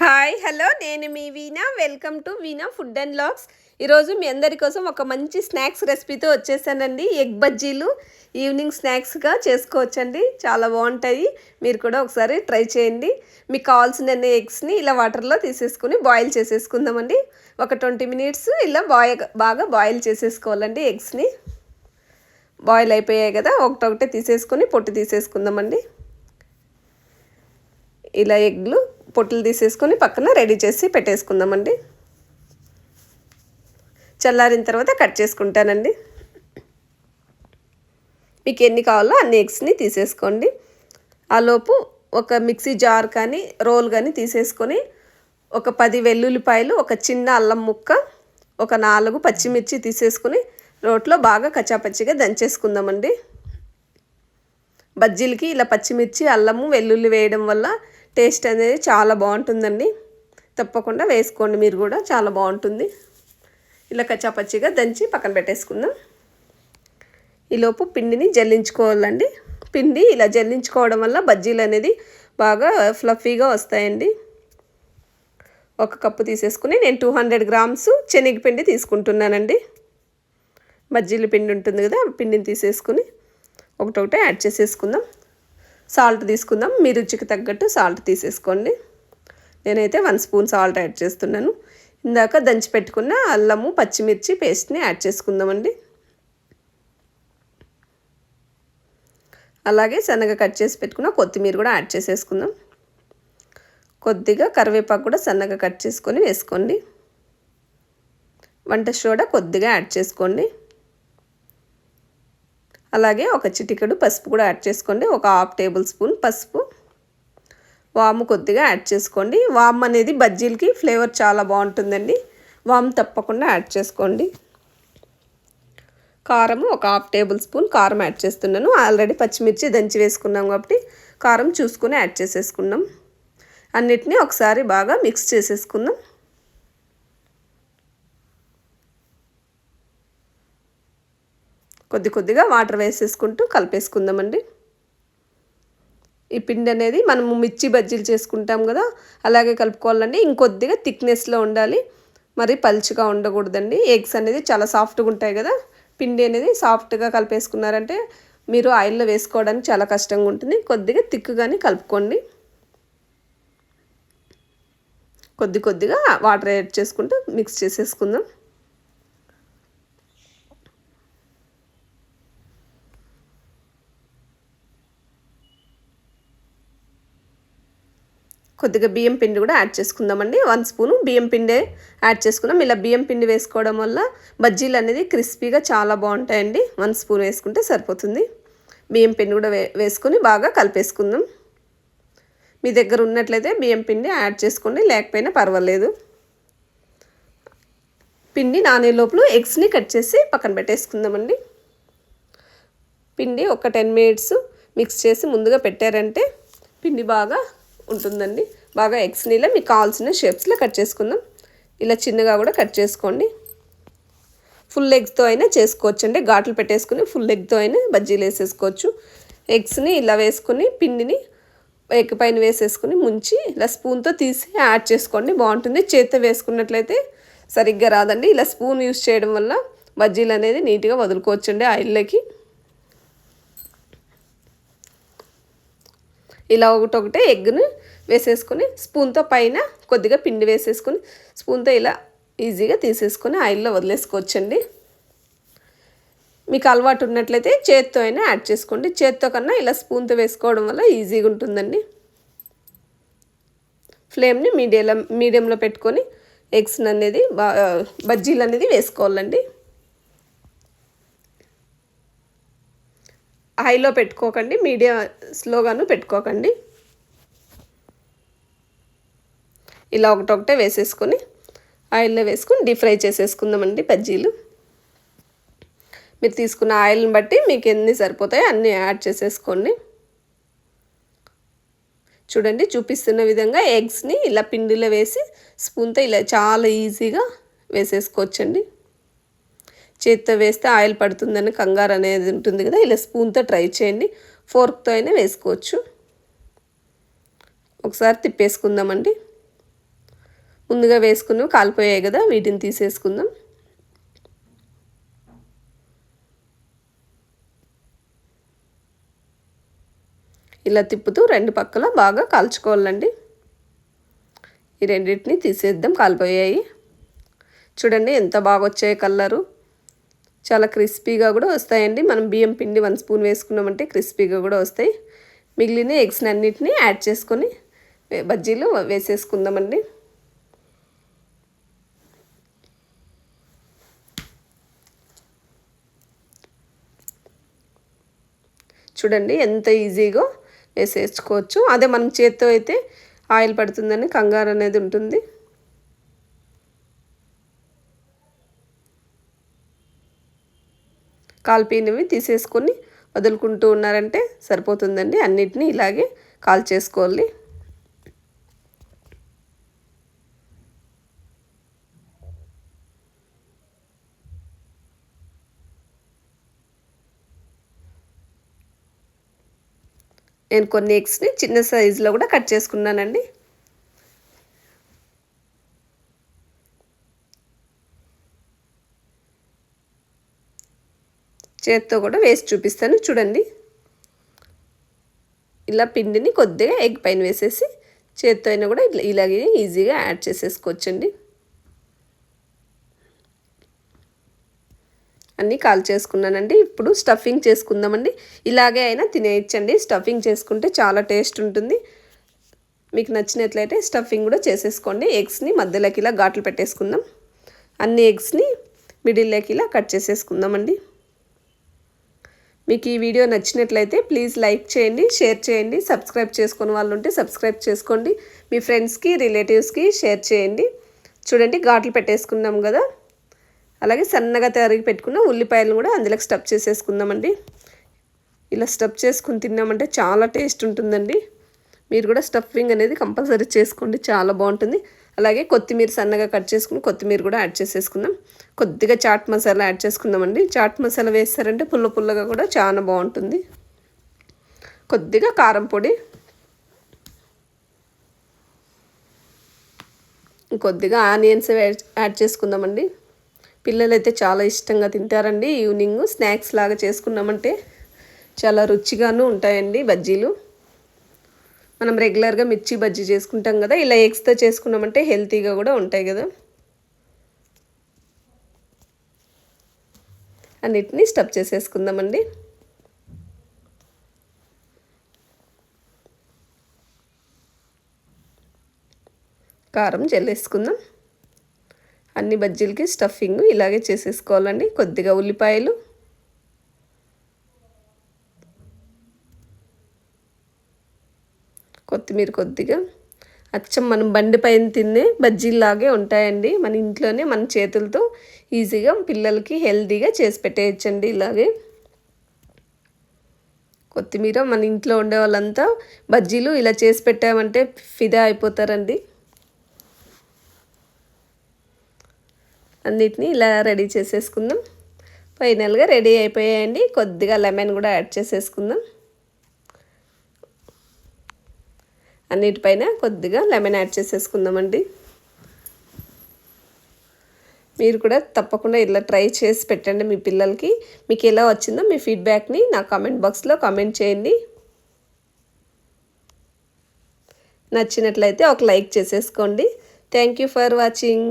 Hi hello నేను మీ Veena. Welcome to Veena food and vlogs. ఈరోజు మీ అందరి కోసం ఒక మంచి స్నాక్స్ రెసిపీతో వచ్చేసానండి. ఎగ్ బజ్జీలు ఈవినింగ్ స్నాక్స్గా చేసుకోవచ్చండి. చాలా బాగుంటాయి. మీరు కూడా ఒకసారి ట్రై చేయండి. మీకు కావాల్సిన ఎగ్స్ని ఇలా వాటర్లో తీసేసుకుని బాయిల్ చేసేసుకుందామండి. ఒక ట్వంటీ మినిట్స్ ఇలా బాయ్ బాగా బాయిల్ చేసేసుకోవాలండి ఎగ్స్ని. బాయిల్ అయిపోయాయి కదా ఒకటొకటే తీసేసుకొని పొట్టు తీసేసుకుందామండి. ఇలా ఎగ్లు పొట్టులు తీసేసుకొని పక్కన రెడీ చేసి పెట్టేసుకుందామండి. చల్లారిన తర్వాత కట్ చేసుకుంటానండి. మీకు ఎన్ని కావాలో అన్ని ఎగ్స్ని తీసేసుకోండి. ఆలోపు ఒక మిక్సీ జార్ కానీ రోల్ కానీ తీసేసుకొని ఒక పది వెల్లుల్లిపాయలు ఒక చిన్న అల్లం ముక్క ఒక నాలుగు పచ్చిమిర్చి తీసేసుకొని రోట్లో బాగా కచ్చాపచ్చిగా దంచేసుకుందామండి. బజ్జీలకి ఇలా పచ్చిమిర్చి అల్లము వెల్లుల్లి వేయడం వల్ల టేస్ట్ అనేది చాలా బాగుంటుందండి. తప్పకుండా వేసుకోండి మీరు కూడా చాలా బాగుంటుంది. ఇలా కచ్చాపచ్చిగా దంచి పక్కన పెట్టేసుకుందాం. ఈలోపు పిండిని జల్లించుకోవాలండి. పిండి ఇలా జల్లించుకోవడం వల్ల బజ్జీలు అనేది బాగా ఫ్లఫీగా వస్తాయండి. ఒక కప్పు తీసేసుకుని నేను టూ హండ్రెడ్ గ్రామ్స్ శనగపిండి తీసుకుంటున్నానండి. బజ్జీల పిండి ఉంటుంది కదా పిండిని తీసేసుకుని ఒకటొకటే యాడ్ చేసేసుకుందాం. సాల్ట్ తీసుకుందాం. మీ రుచికి తగ్గట్టు సాల్ట్ తీసేసుకోండి. నేనైతే వన్ స్పూన్ సాల్ట్ యాడ్ చేస్తున్నాను. ఇందాక దంచి పెట్టుకున్న అల్లము పచ్చిమిర్చి పేస్ట్ని యాడ్ చేసుకుందామండి. అలాగే సన్నగా కట్ చేసి పెట్టుకున్న కొత్తిమీర కూడా యాడ్ చేసేసుకుందాం. కొద్దిగా కరివేపాకు కూడా సన్నగా కట్ చేసుకొని వేసుకోండి. వంట సోడా కొద్దిగా యాడ్ చేసుకోండి. అలాగే ఒక చిటికెడు పసుపు కూడా యాడ్ చేసుకోండి. ఒక హాఫ్ టేబుల్ స్పూన్ పసుపు. వాము కొద్దిగా యాడ్ చేసుకోండి. వామ్ అనేది బజ్జీలకి ఫ్లేవర్ చాలా బాగుంటుందండి. వామ్ తప్పకుండా యాడ్ చేసుకోండి. కారం ఒక హాఫ్ టేబుల్ స్పూన్ కారం యాడ్ చేస్తున్నాను. ఆల్రెడీ పచ్చిమిర్చి దంచి వేసుకున్నాం కాబట్టి కారం చూసుకుని యాడ్ చేసేసుకున్నాం. అన్నిటినీ ఒకసారి బాగా మిక్స్ చేసేసుకుందాం. కొద్ది కొద్దిగా వాటర్ వేసేసుకుంటూ కలిపేసుకుందామండి. ఈ పిండి అనేది మనము మిర్చి బజ్జీలు చేసుకుంటాం కదా అలాగే కలుపుకోవాలండి. ఇంకొద్దిగా థిక్నెస్లో ఉండాలి. మరి పల్చిగా ఉండకూడదండి. ఎగ్స్ అనేది చాలా సాఫ్ట్గా ఉంటాయి కదా. పిండి అనేది సాఫ్ట్గా కలిపేసుకున్నారంటే మీరు ఆయిల్లో వేసుకోవడానికి చాలా కష్టంగా ఉంటుంది. కొద్దిగా థిక్గానే కలుపుకోండి. కొద్ది కొద్దిగా వాటర్ యాడ్ చేసుకుంటూ మిక్స్ చేసేసుకుందాం. కొద్దిగా బియ్యం పిండి కూడా యాడ్ చేసుకుందామండి. వన్ స్పూను బియ్యం పిండే యాడ్ చేసుకుందాం ఇలా బియ్యం పిండి వేసుకోవడం వల్ల బజ్జీలు అనేది క్రిస్పీగా చాలా బాగుంటాయండి. వన్ స్పూన్ వేసుకుంటే సరిపోతుంది. బియ్యం పిండి కూడా వే వేసుకొని బాగా కలిపేసుకుందాం. మీ దగ్గర ఉన్నట్లయితే బియ్యం పిండి యాడ్ చేసుకోండి. లేకపోయినా పర్వాలేదు. పిండి నానే లోపల ఎగ్స్ని కట్ చేసి పక్కన పెట్టేసుకుందామండి. పిండి ఒక టెన్ మినిట్స్ మిక్స్ చేసి ముందుగా పెట్టారంటే పిండి బాగా ఉంటుందండి. బాగా ఎగ్స్ నీళ్ళ మీకు కావాల్సిన షేప్స్లో కట్ చేసుకుందాం. ఇలా చిన్నగా కూడా కట్ చేసుకోండి. ఫుల్ ఎగ్స్తో అయినా చేసుకోవచ్చు అండి ఘాట్లు పెట్టేసుకుని ఫుల్ ఎగ్తో అయినా బజ్జీలు వేసేసుకోవచ్చు. ఎగ్స్ని ఇలా వేసుకుని పిండిని ఎగ్ పైన వేసేసుకుని ముంచి ఇలా స్పూన్తో తీసి యాడ్ చేసుకోండి. బాగుంటుంది. చేత్తో వేసుకున్నట్లయితే సరిగ్గా రాదండి. ఇలా స్పూన్ యూస్ చేయడం వల్ల బజ్జీలు అనేది నీట్గా వదులుకోవచ్చండి ఆయిల్లోకి. ఇలా ఒకటొకటే ఎగ్ను వేసేసుకొని స్పూన్తో పైన కొద్దిగా పిండి వేసేసుకొని స్పూన్తో ఇలా ఈజీగా తీసేసుకొని ఆయిల్లో వదిలేసుకోవచ్చండి. మీకు అలవాటు ఉన్నట్లయితే చేత్తో అయినా యాడ్ చేసుకోండి. చేత్తో కన్నా ఇలా స్పూన్తో వేసుకోవడం వల్ల ఈజీగా ఉంటుందండి. ఫ్లేమ్ని మీడియంలో మీడియంలో పెట్టుకొని ఎగ్స్ అనేది బజ్జీలు అనేది వేసుకోవాలండి. హైలో పెట్టుకోకండి మీడియం స్లోగాను పెట్టుకోకండి. ఇలా ఒకటొకటే వేసేసుకొని ఆయిల్లో వేసుకొని డీప్ ఫ్రై చేసేసుకుందామండి బజ్జీలు. మీరు తీసుకున్న ఆయిల్ని బట్టి మీకు ఎన్ని సరిపోతాయో అన్నీ యాడ్ చేసేసుకోండి. చూడండి చూపిస్తున్న విధంగా ఎగ్స్ని ఇలా పిండిలో వేసి స్పూన్తో ఇలా చాలా ఈజీగా వేసేసుకోవచ్చండి. చేత్తో వేస్తే ఆయిల్ పడుతుందని కంగారు అనేది ఉంటుంది కదా ఇలా స్పూన్తో ట్రై చేయండి. ఫోర్క్తో అయినా వేసుకోవచ్చు. ఒకసారి తిప్పేసుకుందామండి. ముందుగా వేసుకున్నాం కాలిపోయాయి కదా వీటిని తీసేసుకుందాం. ఇలా తిప్పుతూ రెండు పక్కల బాగా కాల్చుకోవాలండి. ఈ రెండింటిని తీసేద్దాం కాలిపోయాయి. చూడండి ఎంత బాగా వచ్చాయి కలరు. చాలా క్రిస్పీగా కూడా వస్తాయండి. మనం బియ్యం పిండి వన్ స్పూన్ వేసుకున్నామంటే క్రిస్పీగా కూడా వస్తాయి. మిగిలిన ఎగ్స్ అన్నిటిని యాడ్ చేసుకొని బజ్జీలు వేసేసుకుందామండి. చూడండి ఎంత ఈజీగా వేసేసుకోవచ్చు. అదే మనం చేత్తో అయితే ఆయిల్ పడుతుందని కంగారు అనేది ఉంటుంది. కాల్పినవి తీసేసుకొని వదులుకుంటూ ఉన్నారంటే సరిపోతుందండి. అన్నిటినీ ఇలాగే కాల్ చేసుకోవాలి. నేను కొన్ని ఎగ్స్ని చిన్న సైజులో కూడా కట్ చేసుకున్నానండి. చేత్తో కూడా వేసి చూపిస్తాను. చూడండి. ఇలా పిండిని కొద్దిగా ఎగ్ పైన వేసేసి చేత్తో అయినా కూడా ఇట్లా ఇలాగే ఈజీగా యాడ్ చేసేసుకోవచ్చండి. అన్నీ కాల్ చేసుకున్నానండి. ఇప్పుడు స్టఫింగ్ చేసుకుందామండి. ఇలాగే అయినా తినేయచ్చండి. స్టఫింగ్ చేసుకుంటే చాలా టేస్ట్ ఉంటుంది. మీకు నచ్చినట్లయితే స్టఫింగ్ కూడా చేసేసుకోండి. ఎగ్స్ని మధ్యలోకి ఇలా ఘాట్లు పెట్టేసుకుందాం. అన్ని ఎగ్స్ని మిడిల్లోకి ఇలా కట్ చేసేసుకుందామండి. మీకు ఈ వీడియో నచ్చినట్లయితే ప్లీజ్ లైక్ చేయండి షేర్ చేయండి సబ్స్క్రైబ్ చేసుకున్న వాళ్ళు ఉంటే సబ్స్క్రైబ్ చేసుకోండి మీ ఫ్రెండ్స్కి రిలేటివ్స్కి షేర్ చేయండి. చూడండి ఘాట్లు పెట్టేసుకున్నాం కదా? అలాగే సన్నగా తరిగి పెట్టుకున్న ఉల్లిపాయలను కూడా అందులోకి స్టఫ్ చేసేసుకుందామండి. ఇలా స్టఫ్ చేసుకుని తిన్నామంటే చాలా టేస్ట్ ఉంటుందండి. మీరు కూడా స్టఫింగ్ అనేది కంపల్సరీ చేసుకోండి చాలా బాగుంటుంది. అలాగే కొత్తిమీర సన్నగా కట్ చేసుకుని కొత్తిమీర కూడా యాడ్ చేసేసుకుందాం. కొద్దిగా చాట్ మసాలా యాడ్ చేసుకుందామండి. చాట్ మసాలా వేస్తారంటే పుల్ల పుల్లగా కూడా చాలా బాగుంటుంది. కొద్దిగా కారం పొడి కొద్దిగా ఆనియన్స్ యాడ్ చేసుకుందామండి. పిల్లలైతే చాలా ఇష్టంగా తింటారండి. ఈవినింగ్ స్నాక్స్ లాగా చేసుకున్నామంటే చాలా రుచిగాను ఉంటాయండి బజ్జీలు. మనం రెగ్యులర్గా మిర్చి బజ్జీ చేసుకుంటాం కదా ఇలా ఎగ్స్తో చేసుకున్నామంటే హెల్తీగా కూడా ఉంటాయి కదా. అన్నిటినీ స్టఫ్ చేసేసుకుందామండి. కారం జల్లేసుకుందాం అన్ని బజ్జీలకి స్టఫింగ్ ఇలాగే చేసేసుకోవాలండి. కొద్దిగా ఉల్లిపాయలు కొత్తిమీర కొద్దిగా. అచ్చం మనం బండి పైన తినే బజ్జీలాగే ఉంటాయండి. మన ఇంట్లోనే మన చేతులతో ఈజీగా పిల్లలకి హెల్తీగా చేసి పెట్టేయచ్చండి ఇలాగే. కొత్తిమీర మన ఇంట్లో ఉండే వాళ్ళంతా బజ్జీలు ఇలా చేసి పెట్టామంటే ఫిదా అయిపోతారండి. అన్నిటినీ ఇలా రెడీ చేసేసుకుందాం. ఫైనల్గా రెడీ అయిపోయాయండి. కొద్దిగా లెమన్ కూడా యాడ్ చేసేసుకుందాం. అన్నిటిపైన కొద్దిగా లెమన్ యాడ్ చేసేసుకుందామండి. మీరు కూడా తప్పకుండా ఇలా ట్రై చేసి పెట్టండి మీ పిల్లలకి. మీకు ఎలా వచ్చిందో మీ ఫీడ్బ్యాక్ని నా కామెంట్ బాక్స్లో కామెంట్ చేయండి. నచ్చినట్లయితే ఒక లైక్ చేసేసుకోండి. Thank you for watching